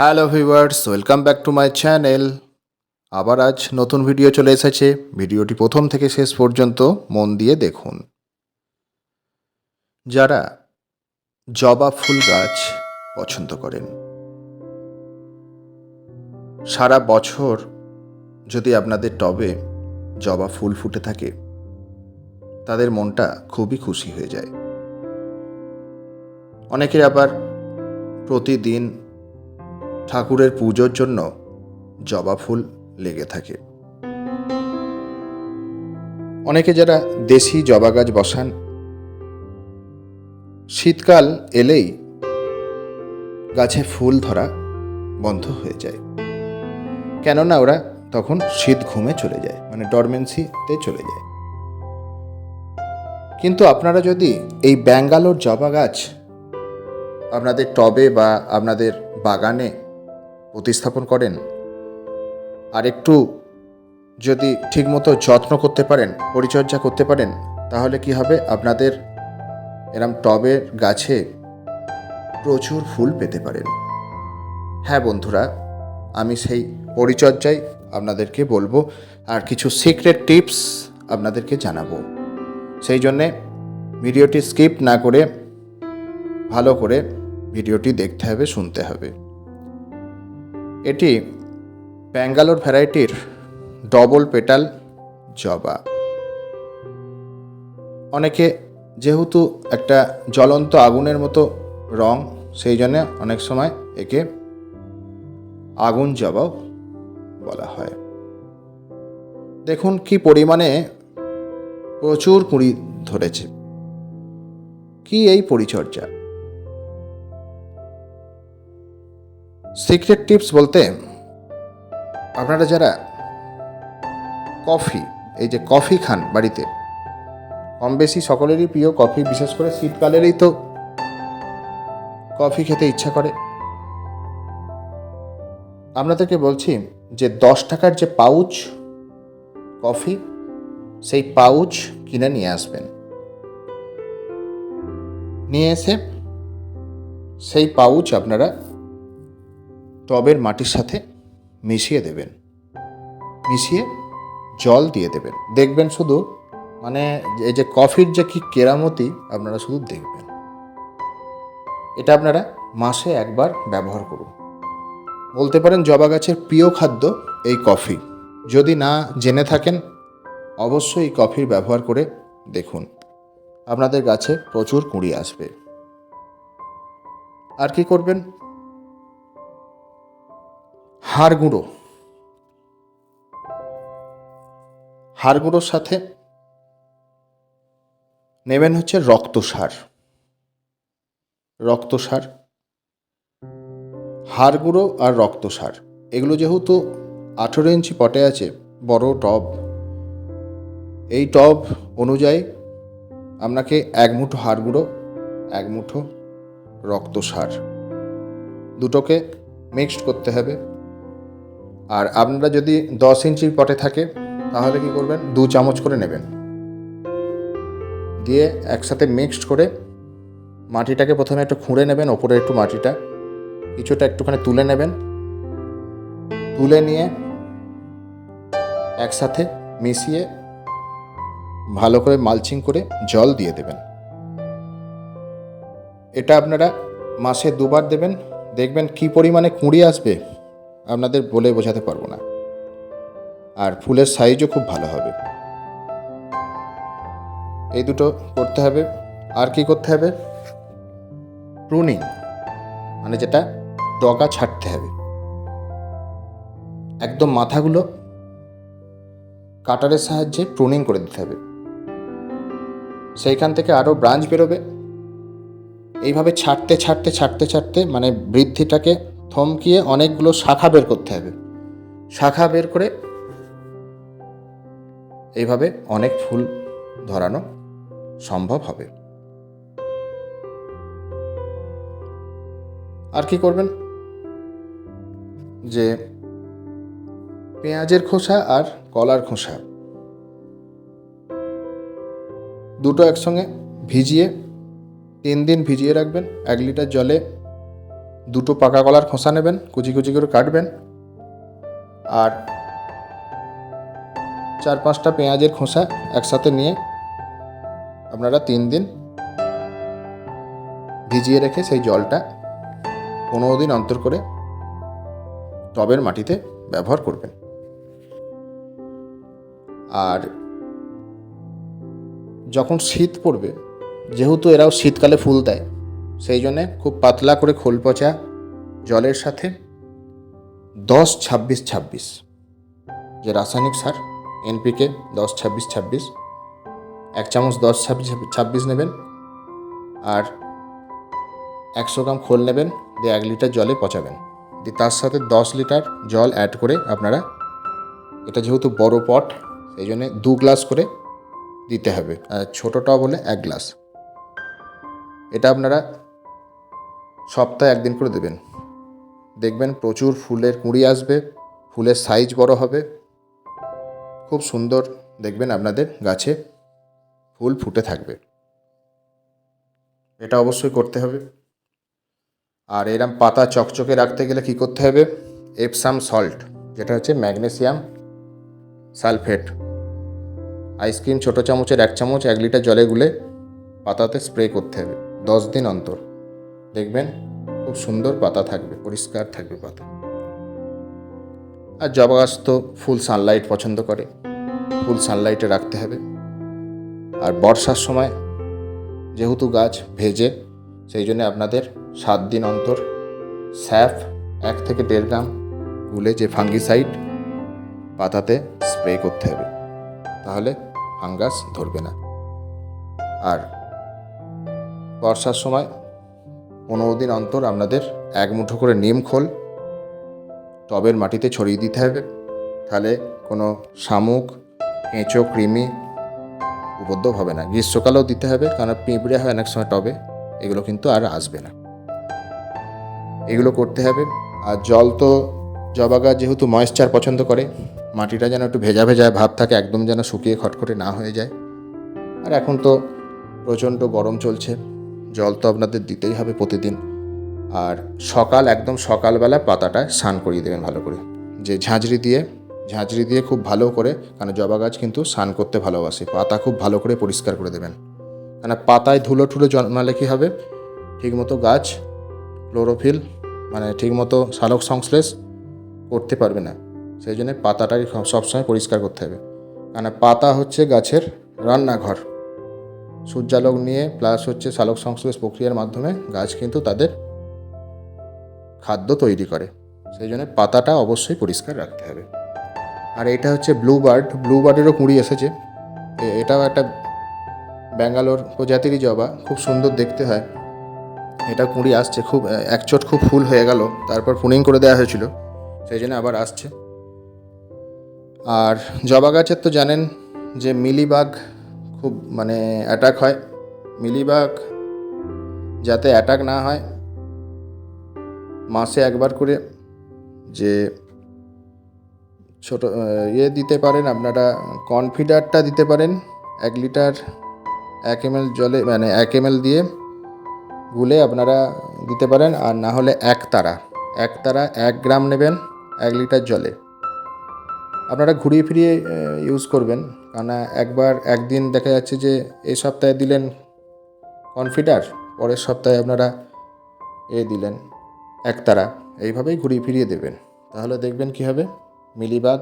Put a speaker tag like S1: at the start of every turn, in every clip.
S1: Hello viewers welcome back to my channel আবার আজ নতুন ভিডিও চলে এসেছে। ভিডিওটি প্রথম থেকে শেষ পর্যন্ত মন দিয়ে দেখুন। যারা জবা ফুল গাছ পছন্দ করেন, সারা বছর যদি আপনাদের টবে জবা ফুল ফুটে থাকে, তাদের মনটা খুবই খুশি হয়ে যায়। অনেকের আবার প্রতিদিন ঠাকুরের পুজোর জন্য জবা ফুল লেগে থাকে। অনেকে যারা দেশি জবা গাছ বসান, শীতকাল এলেই গাছে ফুল ধরা বন্ধ হয়ে যায়। কেননা ওরা তখন শীত ঘুমে চলে যায় মানে ডরমেন্সিতে চলে যায়। কিন্তু আপনারা যদি এই ব্যাঙ্গালোর জবা গাছ আপনাদের টবে বা আপনাদের বাগানে প্রতিস্থাপন করেন? আর একটু যদি ঠিকমতো যত্ন করতে পারেন, পরিচর্যা করতে পারেন, তাহলে কি হবে? আপনাদের এরম টবের গাছে প্রচুর ফুল পেতে পারেন। হ্যাঁ বন্ধুরা, আমি সেই পরিচর্যায় আপনাদেরকে বলব, আর কিছু সিক্রেট টিপস আপনাদেরকে জানাব। সেই জন্যে ভিডিওটি স্কিপ না করে, ভালো করে ভিডিওটি দেখতে হবে, শুনতে হবে। এটি ব্যাঙ্গালোর ভ্যারাইটির ডবল পেটাল জবা। অনেকে যেহেতু একটা জ্বলন্ত আগুনের মতো রং, সেই জন্য অনেক সময় একে আগুন জবাও বলা হয়। দেখুন কি পরিমাণে প্রচুর কুড়ি ধরেছে। কি এই পরিচর্যা? সিক্রেট টিপস বলতে, আপনারা যারা কফি, এই যে কফি খান বাড়িতে, কম বেশি সকলেরই প্রিয় কফি, বিশেষ করে শীতকালেরই তো কফি খেতে ইচ্ছা করে। আপনাদেরকে বলছি যে দশ টাকার যে পাউচ কফি, সেই পাউচ কিনে নিয়ে আসবেন। নিয়ে এসে সেই পাউচ আপনারা টবের মাটির সাথে মিশিয়ে দেবেন। মিশিয়ে জল দিয়ে দেবেন। দেখবেন শুধু মানে এই যে কফির যে কি কেরামতি, আপনারা শুধু দেখবেন। এটা আপনারা মাসে একবার ব্যবহার করুন। বলতে পারেন জবা গাছের প্রিয় খাদ্য এই কফি। যদি না জেনে থাকেন, অবশ্যই এই কফির ব্যবহার করে দেখুন। আপনাদের গাছে প্রচুর কুঁড়ি আসবে। আর কি করবেন? হাড় গুঁড়ো। হাড় গুঁড়োর সাথে নেবেন হচ্ছে রক্ত সার। রক্ত সার, হাড় গুঁড়ো আর রক্ত সার। এগুলো যেহেতু আঠেরো ইঞ্চি পটে আছে, বড় টব। এই টব অনুযায়ী আপনাকে এক মুঠো হাড় গুঁড়ো, এক মুঠো রক্ত সার। দুটোকে মিক্সড করতে হবে। আর আপনারা যদি দশ ইঞ্চির পটে থাকে, তাহলে কি করবেন? দু চামচ করে নেবেন। দিয়ে একসাথে মিক্সড করে মাটিটাকে প্রথমে একটু খুঁড়ে নেবেন, ওপরে একটু মাটিটা। কিছুটা একটুখানি তুলে নেবেন। তুলে নিয়ে একসাথে মিশিয়ে ভালো করে মালচিং করে জল দিয়ে দেবেন। এটা আপনারা মাসে দুবার দেবেন। দেখবেন কি পরিমাণে কুঁড়ি আসবে। আপনাদের বলে বোঝাতে পারব না। আর ফুলের সাইজও খুব ভালো হবে। এই দুটো করতে হবে। আর কি করতে হবে? প্রুনিং মানে যেটা ডগা ছাড়তে হবে। একদম মাথাগুলো কাটারের সাহায্যে প্রুনিং করে দিতে হবে। সেইখান থেকে আরও ব্রাঞ্চ বেরোবে। এইভাবে ছাড়তে ছাড়তে ছাড়তে ছাড়তে মানে বৃদ্ধিটাকে থমকিয়ে অনেকগুলো শাখা বের করতে হবে। শাখা বের করে এইভাবে অনেক ফুল ধরানো সম্ভব হবে। আর কি করবেন? যে পেঁয়াজের খোসা আর কলার খোসা দুটো একসঙ্গে ভিজিয়ে তিন দিন ভিজিয়ে রাখবেন। এক লিটার জলে দুটো পাকা কলার খোসা নেবেন, কুচি কুচি করে কাটবেন। আর চার পাঁচটা পেঁয়াজের খোসা একসাথে নিয়ে আপনারা তিন দিন ভিজিয়ে রেখে সেই জলটা পনেরো দিন অন্তর করে টবের মাটিতে ব্যবহার করবেন। আর যখন শীত পড়বে, যেহেতু এরাও শীতকালে ফুল দেয় সেই জন্যে খুব পাতলা করে খোল পচা, জলের সাথে দশ ছাব্বিশ ছাব্বিশ। যে রাসায়নিক সার, এনপিকে দশ ছাব্বিশ ছাব্বিশ, এক চামচ দশ ছাব্বিশ ছাব্বিশ নেবেন আর একশো গ্রাম খোল নেবেন দিয়ে এক লিটার জলে পচাবেন। দিয়ে তার সাথে দশ লিটার জল অ্যাড করে আপনারা, এটা যেহেতু বড় পট, সেই জন্যে দু গ্লাস করে দিতে হবে। আর ছোটো টব হলে এক গ্লাস। এটা আপনারা সপ্তাহে একদিন করে দেবেন। দেখবেন প্রচুর ফুলের কুঁড়ি আসবে, ফুলের সাইজ বড় হবে। খুব সুন্দর দেখবেন আপনাদের গাছে ফুল ফুটে থাকবে। এটা অবশ্যই করতে হবে। আর এরম পাতা চকচকে রাখতে গেলে কি করতে হবে? এপসাম সল্ট যেটা হচ্ছে ম্যাগনেসিয়াম সালফেট আইসক্রিম ছোটো চামচের এক চামচ এক লিটার জলে গুলে পাতাতে স্প্রে করতে হবে দশ দিন অন্তর। দেখবেন খুব সুন্দর পাতা থাকবে, পরিষ্কার থাকবে পাতা। আর জবা গাছ তো ফুল সানলাইট পছন্দ করে, ফুল সানলাইটে রাখতে হবে। আর বর্ষার সময় যেহেতু গাছ ভেজে, সেই জন্য আপনাদের সাত দিন অন্তর স্যাফ এক থেকে দেড় গ্রাম গুলে যে ফাঙ্গিসাইড পাতাতে স্প্রে করতে হবে, তাহলে ফাঙ্গাস ধরবে না। আর বর্ষার সময় পনেরো দিন অন্তর আপনাদের এক মুঠো করে নিম খোল, টবের মাটিতে ছড়িয়ে দিতে হবে। তাহলে কোনো শামুক কেঁচো কৃমি উপদ্রব হবে না। গ্রীষ্মকালেও দিতে হবে, কারণ পিঁপড়ে হয় অনেক সময় টবে। এগুলো কিন্তু আর আসবে না। এগুলো করতে হবে। আর জল তো, জবা গাছ যেহেতু ময়েশ্চার পছন্দ করে, মাটিটা যেন একটু ভেজা ভেজা ভাব থাকে, একদম যেন শুকিয়ে খটখটে না হয়ে যায়। আর এখন তো প্রচণ্ড গরম চলছে। জল তো আপনাদের দিতেই হবে প্রতিদিন। আর সকাল, একদম সকালবেলা পাতাটা স্নান করিয়ে দেবেন ভালো করে। যে ঝাঁঝরি দিয়ে ঝাঁঝরি দিয়ে খুব ভালো করে, কারণ জবা গাছ কিন্তু স্নান করতে ভালোবাসে। পাতা খুব ভালো করে পরিষ্কার করে দেবেন। কেন পাতায় ধুলো ঠুলো জন্মালে কী হবে? ঠিকমতো গাছ ক্লোরোফিল মানে ঠিকমতো সালোক সংশ্লেষ করতে পারবে না। সেই জন্য পাতাটাকে সবসময় পরিষ্কার করতে হবে। কেন পাতা হচ্ছে গাছের রান্নাঘর। সূর্যালোক নিয়ে প্লাস হচ্ছে সালোক সংশ্লেষ প্রক্রিয়ার মাধ্যমে গাছ কিন্তু তাদের খাদ্য তৈরি করে। সেই জন্য পাতাটা অবশ্যই পরিষ্কার রাখতে হবে। আর এটা হচ্ছে ব্লু বার্ড ব্লু বার্ডেরও কুঁড়ি এসেছে। এটাও একটা ব্যাঙ্গালোর প্রজাতিরই জবা। খুব সুন্দর দেখতে হয়। এটা কুঁড়ি আসছে খুব একচোট খুব ফুল হয়ে গেল। তারপর পুনিং করে দেওয়া হয়েছিল। সেই জন্য আবার আসছে। আর জবা গাছের তো জানেন যে মিলিবাগ খুব মানে অ্যাটাক হয়। মিলিবাগ যাতে অ্যাটাক না হয়, মাসে একবার করে যে ছোট ইয়ে দিতে পারেন, আপনারা কনফিডারটা দিতে পারেন, এক লিটার, এক এম জলে মানে এক এম দিয়ে গুলে আপনারা দিতে পারেন, আর না হলে এক তারা। এক তারা এক গ্রাম নেবেন, এক লিটার জলে। আপনারা ঘুরিয়ে ফিরিয়ে ইউজ করবেন। কারণ একবার, একদিন দেখা যাচ্ছে যে এই সপ্তাহে দিলেন কনফিডার পরের সপ্তাহে আপনারা এ দিলেন একতারা। এইভাবেই ঘুরিয়ে ফিরিয়ে দেবেন। তাহলে দেখবেন কি হবে? মিলিবাগ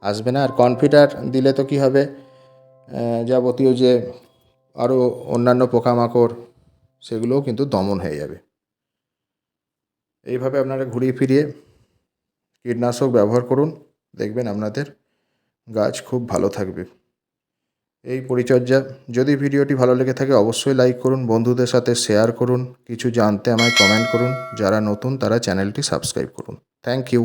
S1: আসবে না। আর কনফিডার দিলে তো কি হবে? যাবতীয় যে আরও অন্যান্য পোকামাকড়, সেগুলোও কিন্তু দমন হয়ে যাবে। এইভাবে আপনারা ঘুরিয়ে ফিরিয়ে কীটনাশক ব্যবহার করুন। দেখবেন আপনাদের গাছ খুব ভালো থাকবে। এই পরিচর্যা, যদি ভিডিওটি ভালো লেগে থাকে অবশ্যই লাইক করুন, বন্ধুদের সাথে শেয়ার করুন, কিছু জানতে আমায় কমেন্ট করুন, যারা নতুন তারা চ্যানেলটি সাবস্ক্রাইব করুন। Thank you